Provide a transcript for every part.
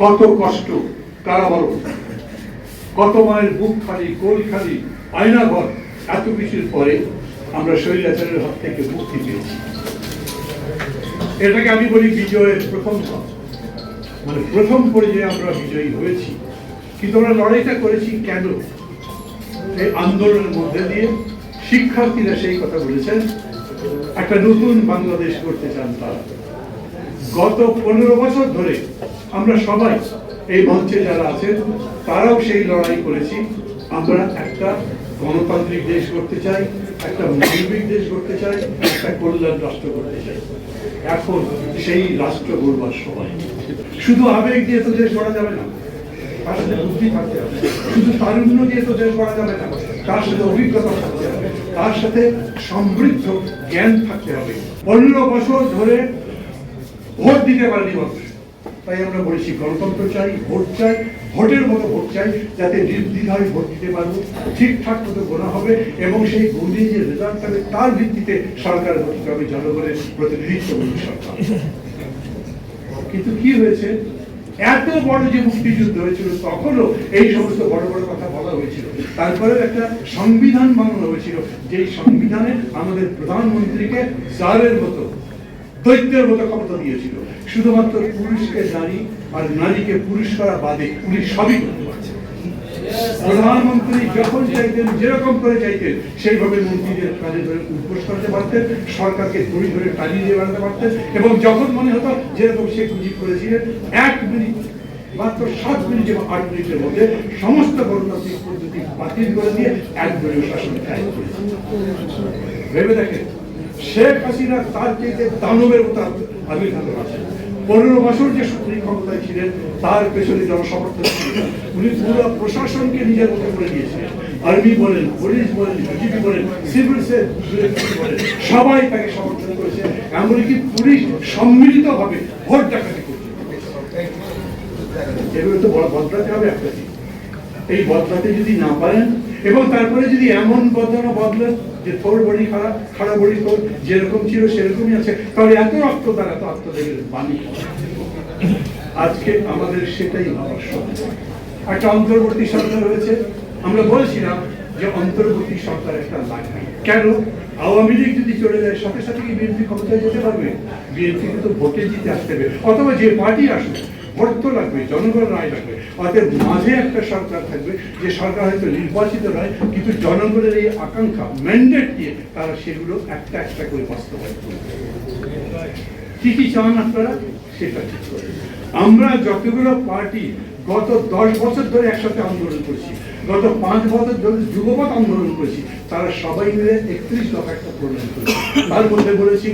কত কষ্ট কারাবরণ কত মায়ের বুক খালি, কোল খালি আয়নাঘর এত কিছুর পরে আমরা শৈলাচারের হাত থেকে মুক্তি পেয়েছি। এটাকে আমি বলি বিজয়ের প্রথম ধাপ। মানে প্রথম পর্যায়ে আমরা বিজয়ী হয়েছি। কিন্তু আমরা লড়াইটা করেছি কেন? এই আন্দোলনের মধ্যে দিয়ে শিক্ষার্থীরা সেই কথা বলেছেন, একটা নতুন বাংলাদেশ করতে চান তারা। গত পনেরো বছর ধরে আমরা সবাই এই মঞ্চে যারা আছেন, তারাও সেই লড়াই করেছি। আমরা একটা গণতান্ত্রিক দেশ করতে চাই, একটা মানবিক দেশ করতে চাই, একটা কল্যাণ রাষ্ট্র করতে চাই। এখন সেই রাষ্ট্র গড়বার সময়। শুধু আবেগ দিয়ে তো দেশ গড়া যাবে না, তার সাথে বুদ্ধি থাকতে হবে। শুধু তারুণ্য দিয়ে তো দেশ গড়া যাবে না, তার সাথে অভিজ্ঞতা থাকতে হবে। তার সাথে সমৃদ্ধ জ্ঞান থাকতে হবে। পনেরো বছর ধরে ভোট দিতে পারেনি মানুষ। তাই আমরা বলেছি, গণতন্ত্র চাই, ভোট চাই, ভোটের মতো ভোট চাই, যাতে নির্দ্বিধায় ভোট দিতে পারব, ঠিকঠাক মতো গোনা হবে, এবং সেই গুণে যে রেজাল্ট হবে, তার ভিত্তিতে সরকার গঠিত হবে জনগণের প্রতিনিধিত্ব সরকার। কিন্তু কি হয়েছে? এত বড় যে মুক্তিযুদ্ধ হয়েছিল, তখনও এই সমস্ত বড় বড় কথা বলা হয়েছিল। তারপরে একটা সংবিধান বানানো হয়েছিল, যেই সংবিধানে আমাদের প্রধানমন্ত্রীকে স্যারের মতো দৈত্যের মতো ক্ষমতা দিয়েছিল। শুধুমাত্র পুরুষকে নারী আর নারীকে পুরুষ করা বাদে পুলিশ সবই করতে পারছে। প্রধানমন্ত্রী যখন চাইতেন, যেরকম করে চাইতেন, সেইভাবে মন্ত্রীদের কাজে ধরে উদ্বোস করতে পারতেন, সরকারকে দড়ি ধরে টানিয়ে দিয়ে বেড়াতে পারতেন এবং যখন মনে হতো যেরকম শেখ মুজিব করেছিলেন, এক মিনিট, মাত্র সাত মিনিট এবং আট মিনিটের মধ্যে সমস্ত গণতান্ত্রিক পদ্ধতি বাতিল করে দিয়ে একদলীয় শাসন ভেবে দেখেন শেখ হাসিনা তার চাইতে দানবের মতো আবির্ভাব আছেন পনেরো বছর যে সক্রিয় ক্ষমতায় ছিলেন, তার পেছনে জনসমর্থন ছিল। উনি পুরো প্রশাসনকে নিজের মতো করে দিয়েছিলেন। আর্মি বলেন, পুলিশ বলেন বিজেপি বলেন, সিভিল বলেন, সবাই তাকে সমর্থন করেছে। এমনকি পুলিশ সম্মিলিতভাবে ভোট ডাকাতি করছে। এগুলো তো বড় বদলাতে হবে একটা এই বদলাতে যদি না পারেন, এবং তারপরে যদি এমন বদলানো বদলেন যে তোর বড়ি খারাপ খারাপ বড়ি তোর যেরকম ছিল সেরকমই আছে, তাহলে এত রক্ত তার, এত আত্মদেবের বাণী। আজকে আমাদের সেটাই আবশ্যক একটা অন্তর্বর্তী সরকার হয়েছে। আমরা বলেছিলাম যে অন্তর্বর্তী সরকার একটা লাগবে কেন? আওয়ামী লীগ যদি চলে যায়, সাথে সাথে কি বিএনপি ক্ষমতায় যেতে পারবে? বিএনপি কিন্তু ভোটে জিতে আসতে হবে। অথবা যে পার্টি আসবে ভোট লাগবে, জনগণ রায় লাগবে। অতএব মাঝে একটা সরকার থাকবে, যে সরকার হয়তো নির্বাচিত নয়, কিন্তু জনগণের এই আকাঙ্ক্ষা ম্যান্ডেট দিয়ে তারা সেগুলো একটা একটা করে বাস্তবায়ন করবে। কি কি চান আপনারা? সেটা ঠিক করে। আমরা যতগুলো পার্টি গত দশ বছর ধরে একসাথে আন্দোলন করছি, গত পাঁচ বছর ধরে যুগপৎ আন্দোলন করেছি, তারা সবাই মিলে একত্রিশ দফা একটা প্রণয়ন করেছি। তার মধ্যে বলেছি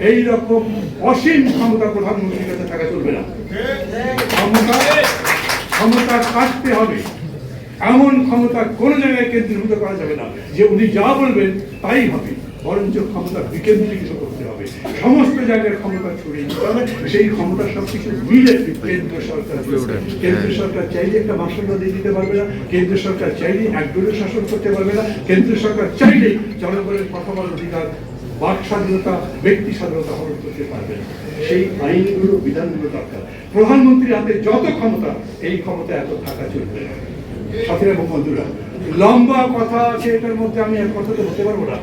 এই রকম অসীম ক্ষমতা প্রধানমন্ত্রীর কাছে থাকা চলবে না। ক্ষমতা ক্ষমতা কাটতে হবে। এমন ক্ষমতা কোন জায়গায় কেন্দ্রীভূত করা যাবে না। যে উনি যা বলবেন তাই হবে। বরঞ্চ ক্ষমতা বিকেন্দ্রীকৃত করতে হবে। সমস্ত জায়গায় ক্ষমতা ছড়িয়ে দিতে হবে। সেই ক্ষমতা সবকিছু মিলে কেন্দ্র সরকার কেন্দ্র সরকার চাইলে একটা মাসুল্লা দিয়ে দিতে পারবে না। কেন্দ্র সরকার চাইলে একদলীয় শাসন করতে পারবে না। কেন্দ্র সরকার চাইলে জনগণের কথা বলার অধিকার বাক স্বাধীনতা, ব্যক্তি স্বাধীনতা হরণ করতে পারবে সেই আইনগুলো, বিধানগুলো দরকার। প্রধানমন্ত্রী হাতে যত ক্ষমতা, এই ক্ষমতা এত থাকা চলবে না। সাথীরা এবং বন্ধুরা, লম্বা কথা আছে এটার মধ্যে আমি এক কথা তো হতে পারব না।